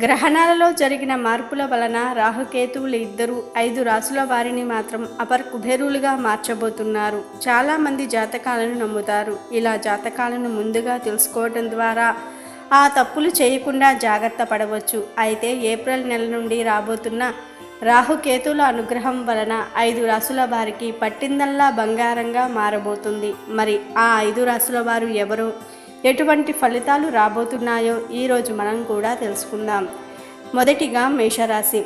గ్రహణాలలో జరిగిన మార్పుల వలన రాహుకేతువులు ఇద్దరు ఐదు రాసుల వారిని మాత్రం అపర్ కుబేరులుగా మార్చబోతున్నారు. చాలామంది జాతకాలను నమ్ముతారు. ఇలా జాతకాలను ముందుగా తెలుసుకోవడం ద్వారా ఆ తప్పులు చేయకుండా జాగ్రత్త పడవచ్చు. అయితే ఏప్రిల్ నెల నుండి రాబోతున్న రాహుకేతుల అనుగ్రహం వలన ఐదు రాసుల వారికి పట్టిందల్లా బంగారంగా మారబోతుంది. మరి ఆ ఐదు రాసుల వారు ఎవరు? ఎటువంటి ఫలితాలు రాబోతున్నాయో ఈరోజు మనం కూడా తెలుసుకుందాం. మొదటిగా మేషరాశి.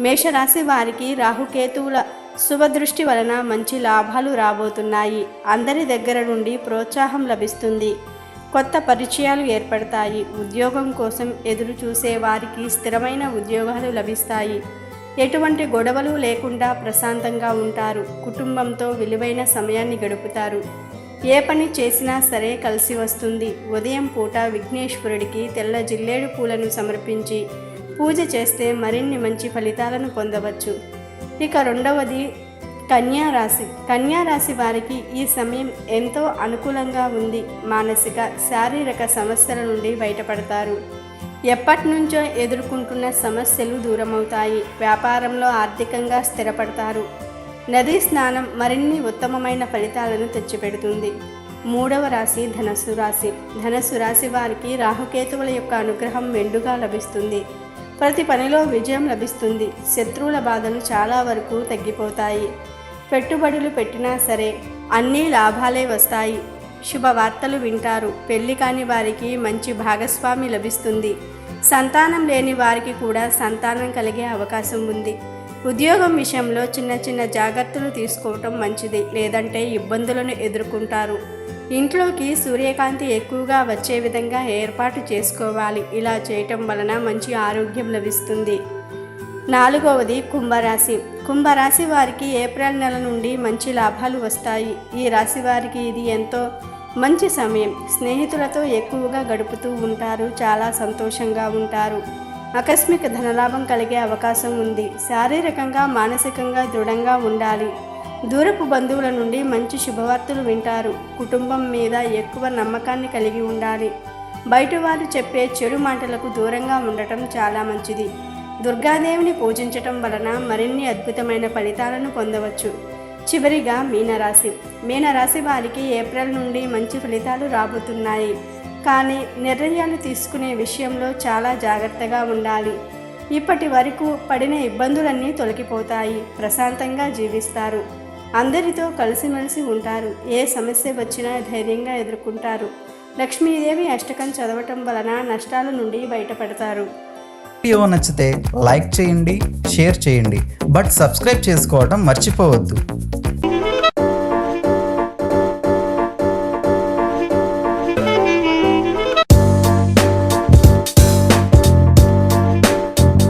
మేషరాశి వారికి రాహుకేతువుల శుభదృష్టి వలన మంచి లాభాలు రాబోతున్నాయి. అందరి దగ్గర నుండి ప్రోత్సాహం లభిస్తుంది. కొత్త పరిచయాలు ఏర్పడతాయి. ఉద్యోగం కోసం ఎదురు చూసే వారికి స్థిరమైన ఉద్యోగాలు లభిస్తాయి. ఎటువంటి గొడవలు లేకుండా ప్రశాంతంగా ఉంటారు. కుటుంబంతో విలువైన సమయాన్ని గడుపుతారు. ఏ పని చేసినా సరే కలిసి వస్తుంది. ఉదయం పూట విఘ్నేశ్వరుడికి తెల్ల జిల్లేడు పూలను సమర్పించి పూజ చేస్తే మరిన్ని మంచి ఫలితాలను పొందవచ్చు. ఇక రెండవది కన్యా రాశి. వారికి ఈ సమయం ఎంతో అనుకూలంగా ఉంది. మానసిక శారీరక సమస్యల నుండి బయటపడతారు. ఎప్పటి నుంచో ఎదుర్కొంటున్న సమస్యలు దూరమవుతాయి. వ్యాపారంలో ఆర్థికంగా స్థిరపడతారు. నదీ స్నానం మరిన్ని ఉత్తమమైన ఫలితాలను తెచ్చిపెడుతుంది. మూడవ రాశి ధనస్సు రాశి. ధనస్సు రాశి వారికి రాహుకేతువుల యొక్క అనుగ్రహం మెండుగా లభిస్తుంది. ప్రతి పనిలో విజయం లభిస్తుంది. శత్రువుల బాధలు చాలా వరకు తగ్గిపోతాయి. పెట్టుబడులు పెట్టినా సరే అన్నీ లాభాలే వస్తాయి. శుభవార్తలు వింటారు. పెళ్ళి కాని వారికి మంచి భాగస్వామి లభిస్తుంది. సంతానం లేని వారికి కూడా సంతానం కలిగే అవకాశం ఉంది. ఉద్యోగం విషయంలో చిన్న చిన్న జాగ్రత్తలు తీసుకోవటం మంచిది లేదంటే ఇబ్బందులను ఎదుర్కొంటారు. ఇంట్లోకి సూర్యకాంతి ఎక్కువగా వచ్చే విధంగా ఏర్పాటు చేసుకోవాలి. ఇలా చేయటం వలన మంచి ఆరోగ్యం లభిస్తుంది. నాలుగవది కుంభరాశి. కుంభరాశి వారికి ఏప్రిల్ నెల నుండి మంచి లాభాలు వస్తాయి. ఈ రాశి వారికి ఇది ఎంతో మంచి సమయం. స్నేహితులతో ఎక్కువగా గడుపుతూ ఉంటారు చాలా సంతోషంగా ఉంటారు. ఆకస్మిక ధనలాభం కలిగే అవకాశం ఉంది. శారీరకంగా మానసికంగా దృఢంగా ఉండాలి. దూరపు బంధువుల నుండి మంచి శుభవార్తలు వింటారు. కుటుంబం మీద ఎక్కువ నమ్మకాన్ని కలిగి ఉండాలి. బయట వారు చెప్పే చెడు మాటలకు దూరంగా ఉండటం చాలా మంచిది. దుర్గాదేవిని పూజించటం వలన మరిన్ని అద్భుతమైన ఫలితాలను పొందవచ్చు. చివరిగా మీనరాశి. మీనరాశి వారికి ఏప్రిల్ నుండి మంచి ఫలితాలు రాబోతున్నాయి. కానీ నిర్ణయాలు తీసుకునే విషయంలో చాలా జాగ్రత్తగా ఉండాలి. ఇప్పటి వరకు పడిన ఇబ్బందులన్నీ తొలగిపోతాయి. ప్రశాంతంగా జీవిస్తారు. అందరితో కలిసిమెలిసి ఉంటారు. ఏ సమస్య వచ్చినా ధైర్యంగా ఎదుర్కొంటారు. లక్ష్మీదేవి అష్టకం చదవటం వలన నష్టాల నుండి బయటపడతారు. వీడియో నచ్చితే లైక్ చేయండి షేర్ చేయండి. బట్ సబ్స్క్రైబ్ చేసుకోవడం మర్చిపోవద్దు.